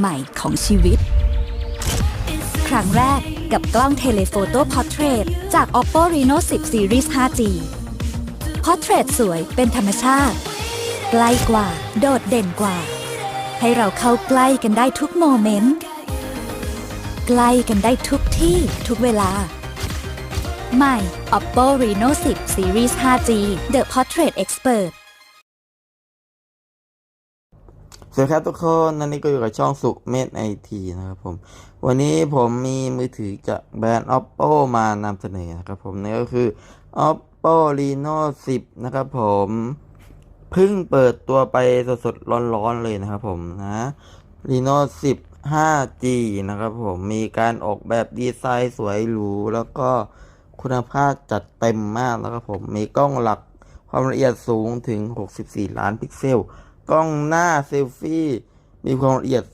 ใหม่ของชีวิต ครั้งแรกกับกล้องเทเลโฟโต้พอร์เทรตจาก Oppo Reno 10 Series 5G พอร์เทรตสวยเป็นธรรมชาติ ใกล้กว่า โดดเด่นกว่า ให้เราเข้าใกล้กันได้ทุกโมเมนต์ ใกล้กันได้ทุกที่ทุกเวลา ใหม่ Oppo Reno 10 Series 5G The Portrait Expert สวัสดีครับทุกคนวันนี้ก็อยู่กับช่องสุเมธไอทีนะครับผม วันนี้ผมมีมือถือจากแบรนด์ oppo มานำเสนอนะครับผมนั่ก็คือ oppo reno 10 นะครับผมเพิ่งเปิดตัวไปสดๆร้อนๆเลยนะครับผมนะ reno 10 5G นะครับผมมีการออกแบบดีไซน์สวยหรูแล้วก็คุณภาพจัดเต็มมากนะครับผมมีกล้องหลักความละเอียดสูงถึง 64 ล้านพิกเซล กล้องหน้าเซลฟี่ มีความละเอียด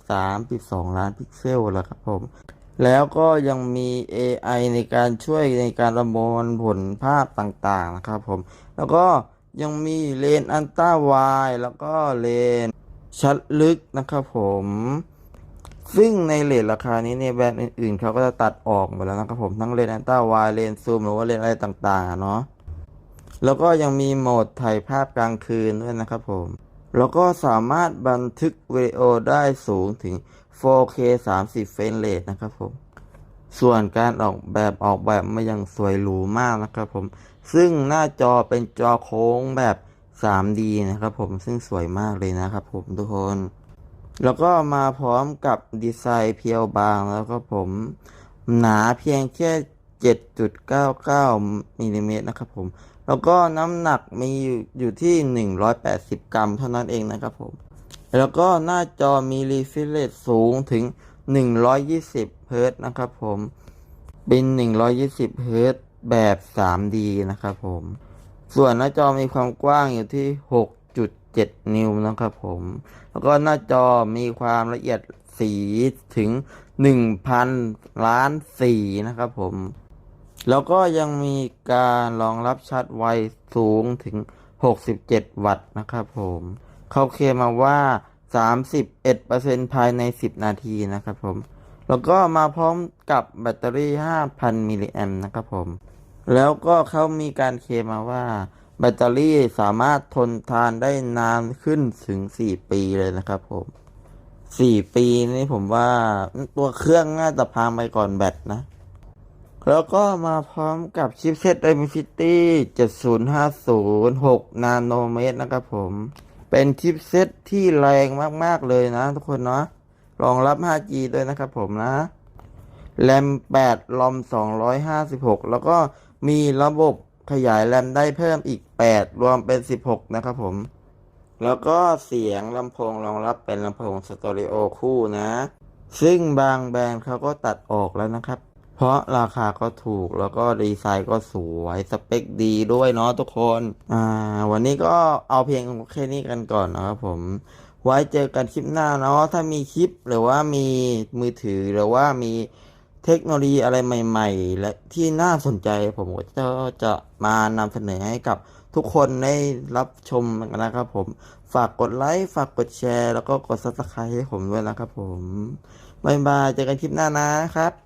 32 ล้านพิกเซลแล้วครับผม แล้วก็ยังมี AI ในการช่วยในการประมวลผลภาพต่างๆนะครับผม แล้วก็ยังมีเลนส์อันต้าไวแล้วก็เลนส์ชัดลึกนะครับผม ซึ่งในเลทราคานี้เนี่ยแบรนด์อื่นๆเขาก็จะตัดออกหมดแล้วนะครับผมทั้งเลนส์อันต้าไวเลนส์ซูมหรือว่าเลนส์อะไรต่างๆเนาะแล้วก็ยังมีโหมดถ่ายภาพกลางคืนด้วยนะครับผม แล้วก็สามารถบันทึกวิดีโอได้สูงถึง 4K 30 เฟรมเรทนะครับผม ส่วนการออกแบบออกแบบมาอย่างสวยหรูมากนะครับผม ซึ่งหน้าจอเป็นจอโค้งแบบ 3D นะครับผม ซึ่งสวยมากเลยนะครับผมทุกคน แล้วก็มาพร้อมกับดีไซน์เพียวบางแล้วก็ผม หนาเพียงแค่ 7.99มิลลิเมตรนะครับผม แล้วก็น้ำหนักมีอยู่ที่ 180 กรัมเท่านั้นเองนะครับผม แล้วก็หน้าจอมีรีฟิลเลตสูงถึง 120 เฮิร์ตนะครับผม เป็น 120 เฮิร์ตแบบ 3D นะครับผม ส่วนหน้าจอมีความกว้างอยู่ที่ 6.7 นิ้วนะครับผม แล้วก็หน้าจอมีความละเอียดสีถึง 1,000 ล้านสีนะครับผม แล้วก็ยังมีการรองรับชาร์จไวสูงถึง 67 วัตต์นะครับผม เขาเคลมมาว่า 31%ภายใน 10 นาทีนะครับผม แล้วก็มาพร้อมกับแบตเตอรี่ 5,000 มิลลิแอมป์นะครับผม แล้วก็เขามีการเคลมมาว่า แบตเตอรี่สามารถทนทานได้นานขึ้นถึง 4 ปีเลยนะครับผม4ปีนี่ผมว่าตัวเครื่องน่าจะพังไปก่อนแบตนะ แล้วก็มาพร้อมกับชิปเซ็ต Dimensity 70506 นาโนเมตรนะครับผม เป็นชิปเซ็ตที่แรงมาก ๆ เลยนะทุกคนเนาะรองรับ 5G ด้วยนะครับผมนะ แรม 8 ลอม 256 แล้วก็มีระบบขยายแรมได้เพิ่มอีก 8 รวมเป็น 16 นะครับผม แล้วก็เสียงลำโพงรองรับเป็นลำโพงสตอริโอคู่นะ ซึ่งบางแบรนด์เขาก็ตัดออกแล้วนะครับ เพราะราคาก็ถูกแล้วก็ดีไซน์ก็สวยสเปคดีด้วยเนาะทุกคน อ่า วันนี้ก็เอาเพียงแค่นี้กันก่อนนะครับผม ไว้เจอกันคลิปหน้าเนาะถ้ามีคลิปหรือว่ามีมือถือหรือว่ามีเทคโนโลยีอะไรใหม่ ๆ และที่น่าสนใจผมก็จะจะมานำเสนอให้กับทุกคนได้รับชมนะครับผม ฝากกดไลค์ฝากกดแชร์ แล้วก็กด subscribe ให้ผมด้วยนะครับผมบ๊ายบายเจอกันคลิปหน้านะครับ